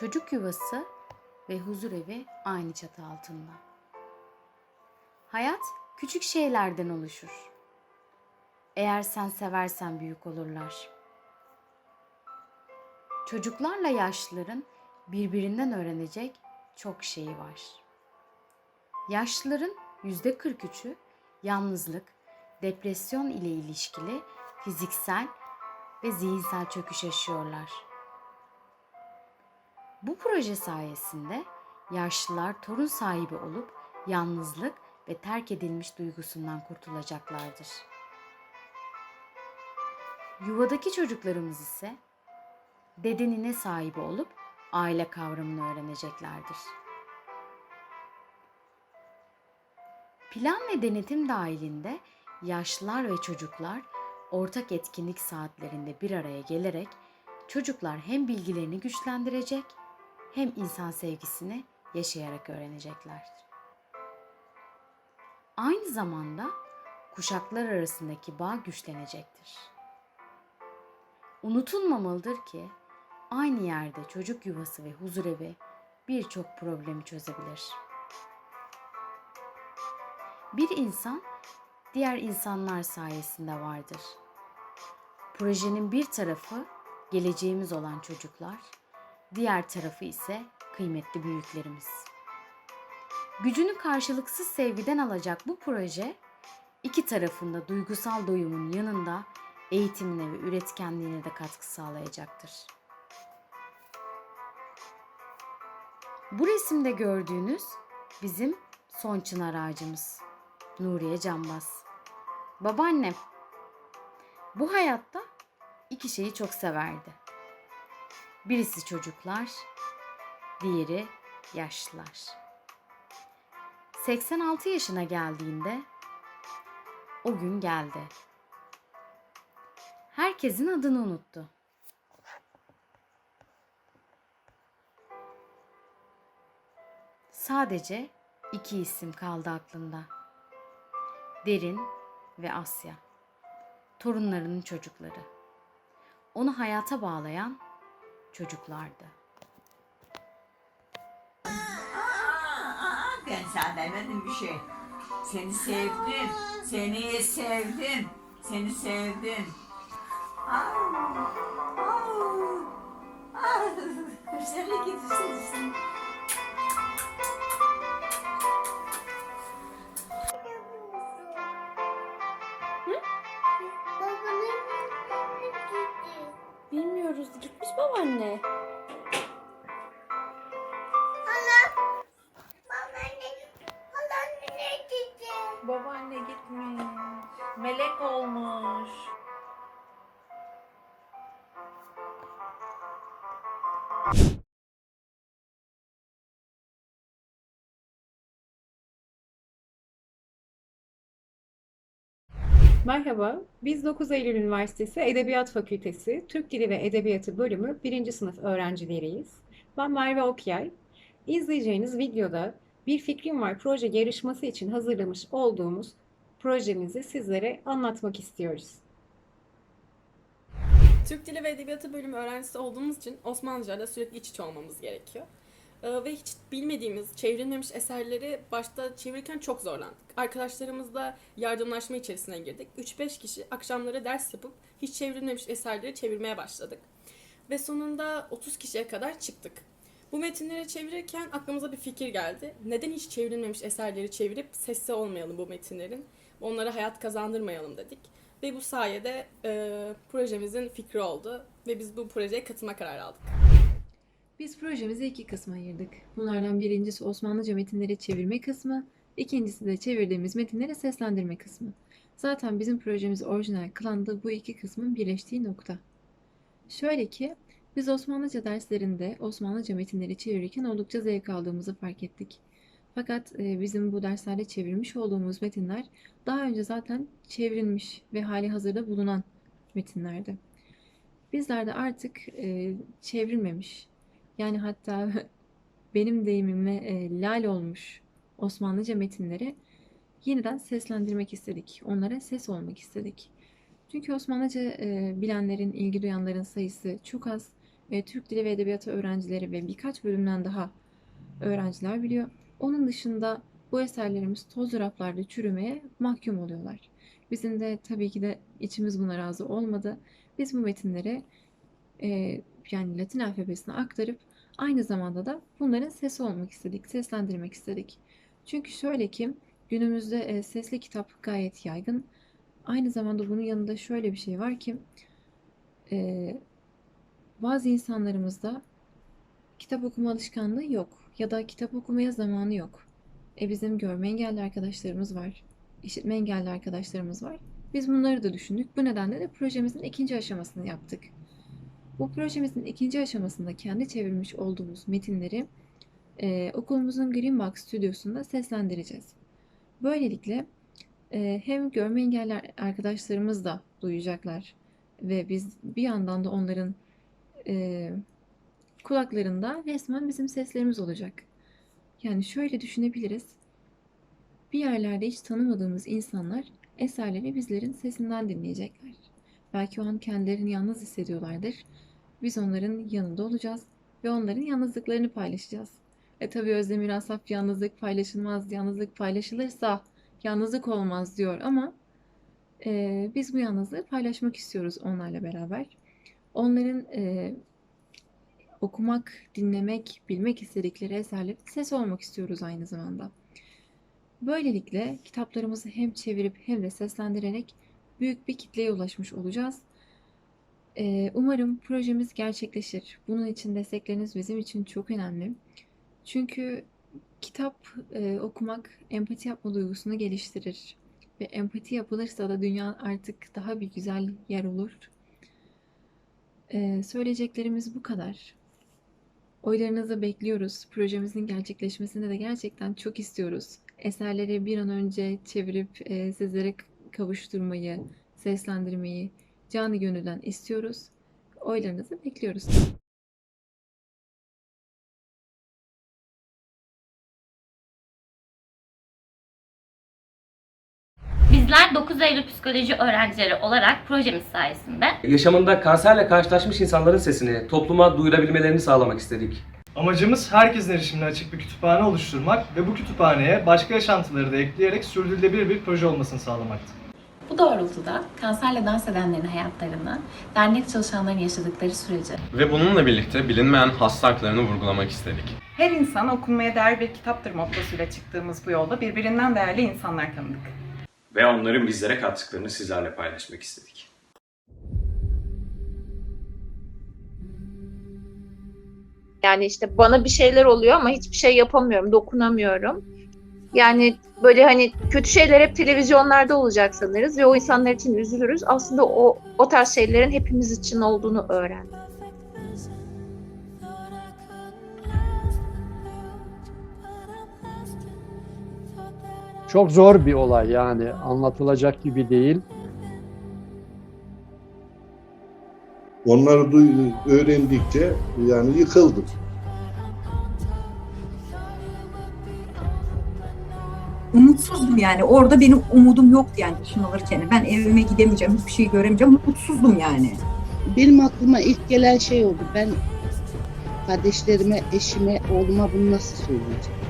çocuk yuvası ve huzur evi aynı çatı altında. Hayat küçük şeylerden oluşur. Eğer sen seversen büyük olurlar. Çocuklarla yaşlıların birbirinden öğrenecek çok şeyi var. Yaşlıların yüzde 43'ü yalnızlık, depresyon ile ilişkili fiziksel ve zihinsel çöküş yaşıyorlar. Bu proje sayesinde yaşlılar torun sahibi olup yalnızlık ve terk edilmiş duygusundan kurtulacaklardır. Yuvadaki çocuklarımız ise dedenine sahibi olup aile kavramını öğreneceklerdir. Plan ve denetim dahilinde yaşlılar ve çocuklar ortak etkinlik saatlerinde bir araya gelerek çocuklar hem bilgilerini güçlendirecek hem insan sevgisini yaşayarak öğreneceklerdir. Aynı zamanda kuşaklar arasındaki bağ güçlenecektir. Unutulmamalıdır ki aynı yerde çocuk yuvası ve huzur evi birçok problemi çözebilir. Bir insan diğer insanlar sayesinde vardır. Projenin bir tarafı geleceğimiz olan çocuklar, diğer tarafı ise kıymetli büyüklerimiz. Gücünü karşılıksız sevgiden alacak bu proje iki tarafında duygusal doyumun yanında eğitimine ve üretkenliğine de katkı sağlayacaktır. Bu resimde gördüğünüz bizim son çınar ağacımız. Nuriye Canbaz. Babaannem. Bu hayatta iki şeyi çok severdi. Birisi çocuklar, diğeri yaşlılar. 86 yaşına geldiğinde o gün geldi. Herkesin adını unuttu. Sadece iki isim kaldı aklında. Derin ve Asya. Torunlarının çocukları. Onu hayata bağlayan çocuklardı. Aa, ben sana demedim bir şey. Seni sevdim. Seni sevdim. Seni sevdim. Au, au, au. Güzel gidiyorsun. Bilmiyoruz. Gitmiş babaanne. Merhaba, biz 9 Eylül Üniversitesi Edebiyat Fakültesi Türk Dili ve Edebiyatı bölümü 1. sınıf öğrencileriyiz. Ben Merve Okyay. İzleyeceğiniz videoda Bir Fikrim Var proje yarışması için hazırlamış olduğumuz projemizi sizlere anlatmak istiyoruz. Türk Dili ve Edebiyatı bölümü öğrencisi olduğumuz için Osmanlıca'da sürekli iç içe olmamız gerekiyor. Ee, ve hiç bilmediğimiz, çevrilmemiş eserleri başta çevirirken çok zorlandık. Arkadaşlarımızla yardımlaşma içerisine girdik. 3-5 kişi akşamları ders yapıp hiç çevrilmemiş eserleri çevirmeye başladık. Ve sonunda 30 kişiye kadar çıktık. Bu metinleri çevirirken aklımıza bir fikir geldi. Neden hiç çevrilmemiş eserleri çevirip sessiz olmayalım bu metinlerin? Onlara hayat kazandırmayalım dedik. Ve bu sayede e, projemizin fikri oldu ve biz bu projeye katılma kararı aldık. Biz projemizi iki kısma ayırdık. Bunlardan birincisi Osmanlıca metinleri çevirme kısmı, ikincisi de çevirdiğimiz metinleri seslendirme kısmı. Zaten bizim projemizi orijinal kılan da bu iki kısmın birleştiği nokta. Şöyle ki, biz Osmanlıca derslerinde Osmanlıca metinleri çevirirken oldukça zevk aldığımızı fark ettik. Fakat e, bizim bu derslerde çevirmiş olduğumuz metinler daha önce zaten çevrilmiş ve hali hazırda bulunan metinlerdi. Bizler de artık e, çevrilmemiş, yani hatta benim deyimimle e, lal olmuş Osmanlıca metinleri yeniden seslendirmek istedik. Onlara ses olmak istedik. Çünkü Osmanlıca e, bilenlerin, ilgi duyanların sayısı çok az e, Türk Dili ve Edebiyatı öğrencileri ve birkaç bölümden daha öğrenciler biliyor. Onun dışında bu eserlerimiz toz raflarda çürümeye mahkum oluyorlar. Bizim de tabii ki de içimiz buna razı olmadı. Biz bu metinleri e, yani Latin alfabesine aktarıp aynı zamanda da bunların sesi olmak istedik, seslendirmek istedik. Çünkü şöyle ki günümüzde e, sesli kitap gayet yaygın. Aynı zamanda bunun yanında şöyle bir şey var ki e, bazı insanlarımızda kitap okuma alışkanlığı yok ya da kitap okumaya zamanı yok. E bizim görme engelli arkadaşlarımız var, işitme engelli arkadaşlarımız var. Biz bunları da düşündük. Bu nedenle de projemizin ikinci aşamasını yaptık. Bu projemizin ikinci aşamasında kendi çevirmiş olduğumuz metinleri e, okulumuzun Green Box stüdyosunda seslendireceğiz. Böylelikle e, hem görme engelli arkadaşlarımız da duyacaklar ve biz bir yandan da onların e, kulaklarında resmen bizim seslerimiz olacak. Yani şöyle düşünebiliriz. Bir yerlerde hiç tanımadığımız insanlar eserleri bizlerin sesinden dinleyecekler. Belki o an kendilerini yalnız hissediyorlardır. Biz onların yanında olacağız ve onların yalnızlıklarını paylaşacağız. E tabi Özdemir Asaf yalnızlık paylaşılmaz, yalnızlık paylaşılırsa yalnızlık olmaz diyor ama e, biz bu yalnızlığı paylaşmak istiyoruz onlarla beraber. Onların e, okumak, dinlemek, bilmek istedikleri eserlerin sesi olmak istiyoruz aynı zamanda. Böylelikle kitaplarımızı hem çevirip hem de seslendirerek büyük bir kitleye ulaşmış olacağız. Umarım projemiz gerçekleşir. Bunun için destekleriniz bizim için çok önemli. Çünkü kitap e, okumak empati yapma duygusunu geliştirir. Ve empati yapılırsa da dünya artık daha bir güzel yer olur. Ee, söyleyeceklerimiz bu kadar. Oylarınızı bekliyoruz. Projemizin gerçekleşmesini de gerçekten çok istiyoruz. Eserleri bir an önce çevirip e, sizlere kavuşturmayı, seslendirmeyi canı gönülden istiyoruz. Oylarınızı bekliyoruz. Bizler 9 Eylül Psikoloji öğrencileri olarak projemiz sayesinde Yaşamında kanserle karşılaşmış insanların sesini topluma duyurabilmelerini sağlamak istedik. Amacımız herkesin erişimine açık bir kütüphane oluşturmak ve bu kütüphaneye başka yaşantıları da ekleyerek sürdürülebilir bir proje olmasını sağlamaktı. Bu doğrultuda kanserle dans edenlerin hayatlarını, dernek çalışanların yaşadıkları süreci Ve bununla birlikte bilinmeyen hasta haklarını vurgulamak istedik. Her insan okunmaya değer bir kitaptır mottosuyla çıktığımız bu yolda birbirinden değerli insanlar tanıdık. Ve onların bizlere kattıklarını sizlerle paylaşmak istedik. Yani işte bana bir şeyler oluyor ama hiçbir şey yapamıyorum, dokunamıyorum. Yani böyle hani kötü şeyler hep televizyonlarda olacak sanırız ve o insanlar için üzülürüz. Aslında o o tarz şeylerin hepimiz için olduğunu öğrendim. Çok zor bir olay yani anlatılacak gibi değil. Onları duy- öğrendikçe yani yıkıldım. Umutsuzdum yani. Orada benim umudum yoktu yani düşün alırken. Ben evime gidemeyeceğim, hiçbir şey göremeyeceğim. Mutsuzdum yani. Benim aklıma ilk gelen şey oldu. Ben kardeşlerime, eşime, oğluma bunu nasıl söyleyeceğim?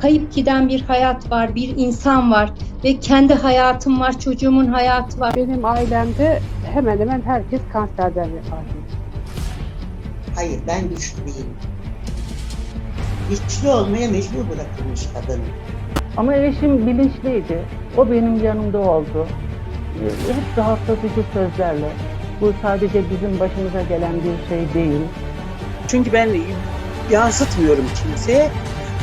Kayıp giden bir hayat var, bir insan var ve kendi hayatım var, çocuğumun hayatı var. Benim ailemde hemen hemen herkes kanserden vefat etti. Hayır ben güçlü değilim. Güçlü olmaya mecbur bırakılmış kadın. Ama eşim bilinçliydi. O benim yanımda oldu. Ee, Hep rahatlatıcı sözlerle. Bu sadece bizim başımıza gelen bir şey değil. Çünkü ben yansıtmıyorum kimseye.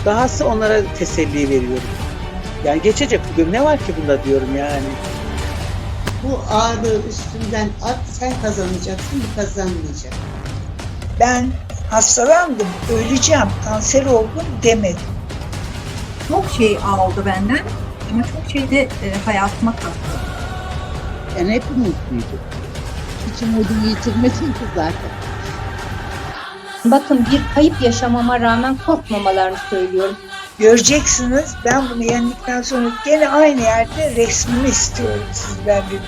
Dahası onlara teselli veriyorum. Yani geçecek bugün ne var ki bunda diyorum yani. Bu ağırlığı üstünden at sen kazanacaksın bu kazanmayacak. Ben hastalandım, öleceğim, kanser oldum demedim. Çok şey aldı benden ama çok şey de hayatıma kattı. Yani hep umutluydum. Hiç umudumu yitirmedim ki zaten. Bakın bir kayıp yaşamama rağmen korkmamalarını söylüyorum. Göreceksiniz ben bunu yendikten sonra gene aynı yerde resmimi istiyorum sizden bir.